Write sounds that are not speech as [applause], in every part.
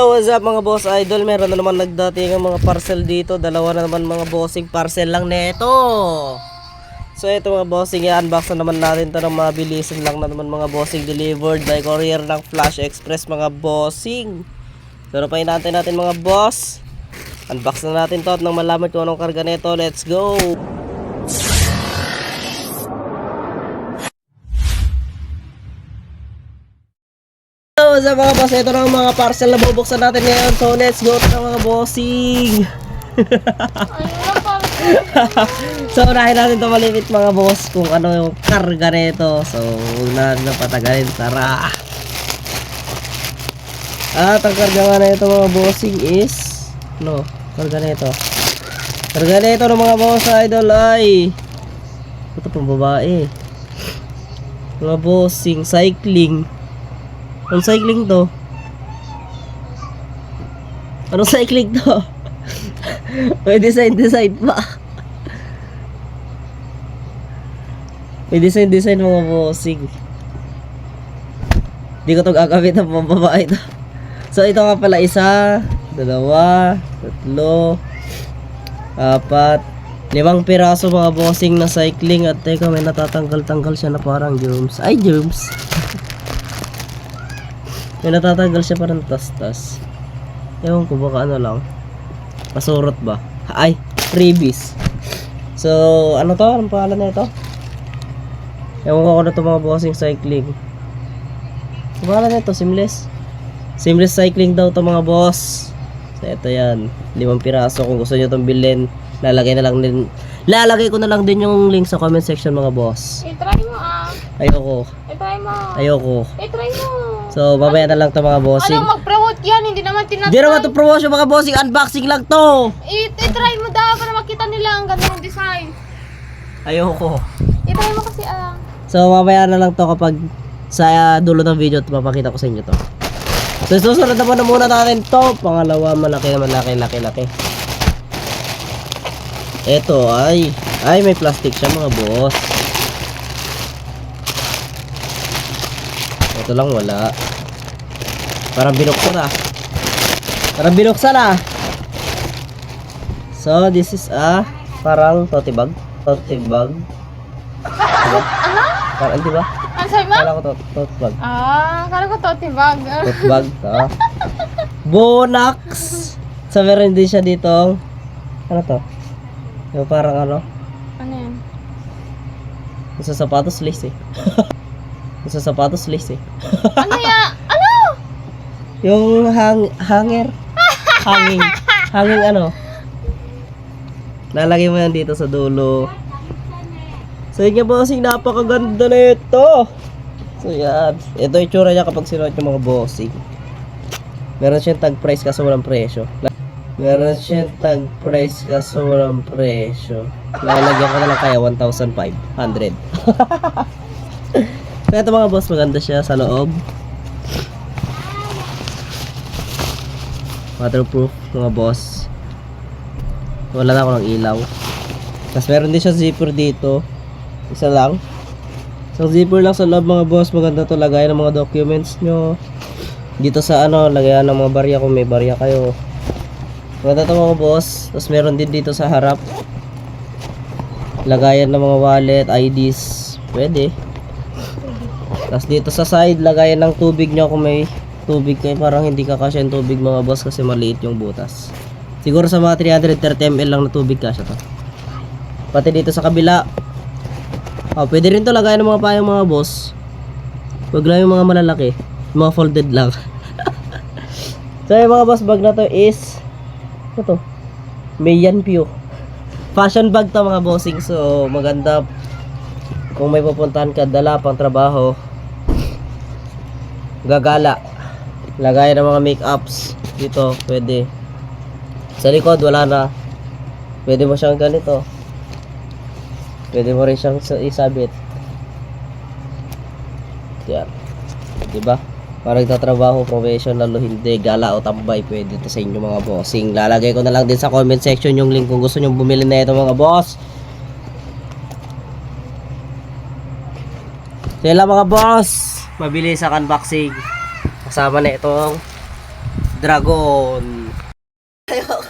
What's up mga boss idol? Meron na naman nagdating ang mga parcel dito. Dalawa na naman mga bossing parcel lang neto. So, ito mga bossing, i-unbox na naman natin to ng mabilisan lang na naman mga bossing delivered by courier ng Flash Express mga bossing. Pero pa natin natin mga boss. Unbox na natin to at nang malaman kung anong karga nito. Let's go! So, sa mga boss, ito na ang mga parcel na bubuksan natin ngayon. So, let's go na mga bossing. [laughs] so, unahin natin ito malimit mga boss kung ano yung karga nito. So, huwag na natin na patagalin. Tara! At ang karga nga na ito mga bossing is ano? Karga na ito. Karga na ito ng mga boss idol ay ito pang babae. Mga bossing, cycling. Anong cycling to? Anong cycling to? May design design pa. May design design mga bossing. Hindi ko to gagamit ng pambabae to. So ito nga pala isa, dalawa, tatlo, apat, limang piraso mga bossing na cycling at teka may natatanggal-tanggal siya na parang germs. Ay germs. [laughs] May natatanggal siya parang tas-tas. Ewan ko baka ano lang. Pasurot ba? Ay, freebies. So, ano to? Anong pangalan na ito? Ewan ko kung ano to mga bossing cycling. Ang pangalan na ito, seamless. Seamless cycling daw to mga boss. So, ito yan. Limang piraso. Kung gusto nyo itong bilhin, lalagay na lang din. Lalagay ko na lang din yung link sa comment section mga boss. I-try mo ah. Ayoko. I-try mo. Ayoko. I-try mo. So, mamaya na lang to mga bossing. Ano, mag-promote yan. Hindi naman tinatry. Hindi naman to promotion mga bossing, unboxing lang to. I- I-try mo daw para makita nila ang ganda ng design. Ayoko. I-try mo kasi ah. So mamaya na lang to kapag sa dulo ng video at mapakita ko sa inyo to. So susunod naman na muna natin to. Pangalawa, malaki malaki, laki, laki. Ito ay, ay may plastic siya mga boss. Ito lang wala. Parang binuksan ah. Parang binuksan ah. So this is a parang tote bag. Tote bag. Diba? Ano? Parang di ba? Ano sabi mo? Kala ko to, tote bag. Ah, kala ko tote bag. Tote bag to. [laughs] Bonax! So meron din siya dito. Ano to? Yung parang ano? ano yan? Yung sa sapatos lace eh. [laughs] yung sa sapatos lace eh. [laughs] Ano yan? Ano? Yung hang hanger. [laughs] Hanging. Hanging ano? Lalagay mo yan dito sa dulo. So yun nga bossing, napakaganda na ito. So yan. Ito yung tsura niya kapag sinuot yung mga bossing. Meron siyang tag price kaso walang presyo. Meron siyang tag price kaso walang presyo. Lalagyan ko na lang kaya 1,500. so [laughs] ito mga boss, maganda siya sa loob. Waterproof mga boss. Wala na ako ng ilaw. Tapos meron din siya zipper dito. Isa lang. Isang zipper lang sa loob mga boss. Maganda to lagayan ng mga documents nyo. Dito sa ano, lagayan ng mga barya kung may barya kayo. Maganda to mga boss. Tapos meron din dito sa harap. Lagayan ng mga wallet, IDs. Pwede. Tapos dito sa side, lagayan ng tubig nyo kung may tubig kayo. Parang hindi kakasya yung tubig mga boss kasi maliit yung butas. Siguro sa mga 330 ml lang na tubig kasya to. Pati dito sa kabila. Oh, pwede rin to lagayan ng mga payong mga boss. Huwag lang yung mga malalaki. Yung mga folded lang. [laughs] so yung mga boss bag na to is ano to? Mayan Pew. Fashion bag to mga bossing. So maganda kung may pupuntahan ka dala pang trabaho. Gagala. Lagayan ng mga make-ups dito. Pwede. Sa likod wala na. Pwede mo siyang ganito. Pwede mo rin siyang sa- isabit. Yan. Diba? Para nagtatrabaho, professional o hindi, gala o tambay, pwede to sa inyo mga bossing. Lalagay ko na lang din sa comment section yung link kung gusto nyo bumili na ito mga boss. So mga boss. Mabilis sa unboxing. Kasama na itong Dragon. yung,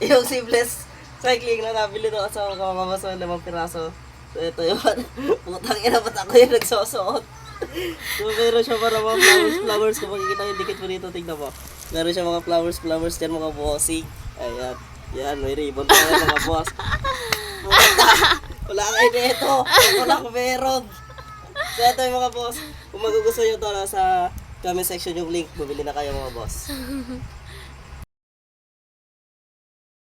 [laughs] yung seamless cycling na nabili ng asawa ko mga boss, ng limang piraso. So ito yun. [laughs] Putang ina, ba't ako yung nagsusuot? So meron siya para mga flowers, flowers. Kung makikita yung dikit mo dito, tignan mo. Meron siya mga flowers, flowers dyan mga bossing. Ayan. Yan, may ribbon pa yan mga boss. Wala kayo nito. Wala ko meron. So ito yung mga boss. Kung magugustuhan nyo to, nasa comment section yung link. Bumili na kayo mga boss.